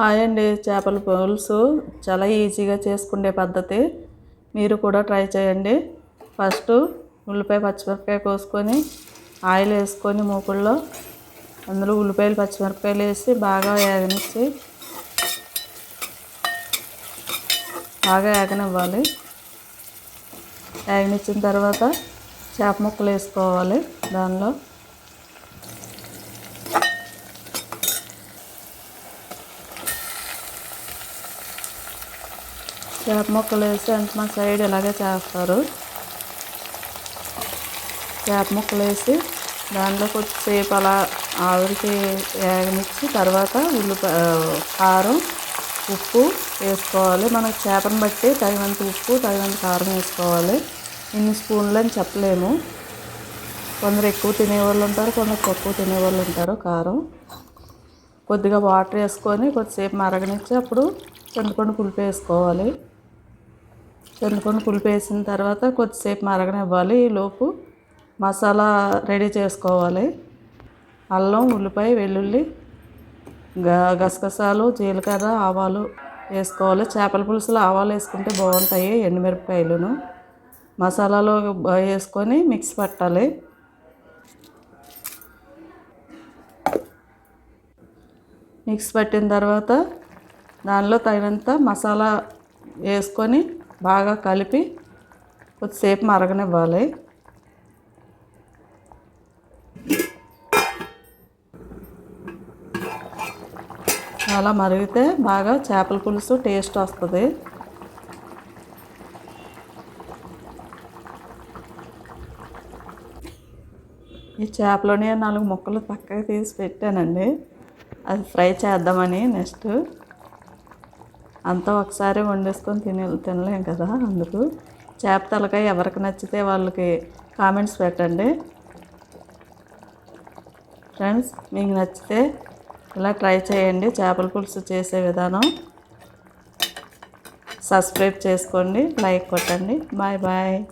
Hi అండి చేపల పులుసు. చాలా ఈజీగా చేసుకునే పద్ధతి. మీరు కూడా ట్రై చేయండి. ఫస్ట్ ఉల్లిపాయ పచ్చిమిరపకాయ కోసుకొని ఆయిల్ వేసుకొని మూకుల్లో అందులో ఉల్లిపాయలు పచ్చిమిరపకాయలు వేసి బాగా వేగనిచ్చి బాగా వేగనివ్వాలి. వేగనిచ్చిన తర్వాత చేప ముక్కలు వేసుకోవాలి. దానిలో చేప ముక్కలు వేసి అంటే మా సైడ్ ఇలాగే చేస్తారు. చేప ముక్కలు వేసి దానిలో కొద్దిసేపు అలా ఆవిరికి వేగనిచ్చి తర్వాత ఉల్లిపాయ కారం ఉప్పు వేసుకోవాలి. మనకు చేపను బట్టి తగినంత ఉప్పు తగినంత కారం వేసుకోవాలి. ఇన్ని స్పూన్లు అని చెప్పలేము. కొందరు ఎక్కువ తినేవాళ్ళు ఉంటారు కొందరు తక్కువ తినేవాళ్ళు ఉంటారు కారం. కొద్దిగా వాటర్ వేసుకొని కొద్దిసేపు మరగనిచ్చి అప్పుడు చింతపండు పులుపు వేసుకోవాలి. చింతపండు పులుపు వేసిన తర్వాత కొద్దిసేపు మరగనివ్వాలి ఈలోపు మసాలా రెడీ చేసుకోవాలి. అల్లం ఉల్లిపాయ వెల్లుల్లి గ గసగసాలు జీలకర్ర ఆవాలు వేసుకోవాలి. చేపల పులుసులో ఆవాలు వేసుకుంటే బాగుంటాయి ఎండుమిరపకాయలును. మసాలాలో వేసుకొని మిక్స్ పట్టాలి. మిక్స్ పట్టిన తర్వాత దానిలో తగినంత మసాలా వేసుకొని బాగా కలిపి కొద్దిసేపు మరగనివ్వాలి. అలా మరిగితే బాగా చేపల పులుసు టేస్ట్ వస్తుంది. ఈ చేపలోనే నాలుగు ముక్కలు పక్కకి తీసి పెట్టానండి. అది ఫ్రై చేద్దామని నెక్స్ట్. అంతా ఒకసారి వండేసుకొని తినే తినలేం కదా అందుకు. చేప తలకాయ ఎవరికి నచ్చితే వాళ్ళకి కామెంట్స్ పెట్టండి. ఫ్రెండ్స్ మీకు నచ్చితే ఇలా ట్రై చేయండి. చేపల పులుసు చేసే విధానం. సబ్స్క్రైబ్ చేసుకోండి లైక్ కొట్టండి. Bye bye.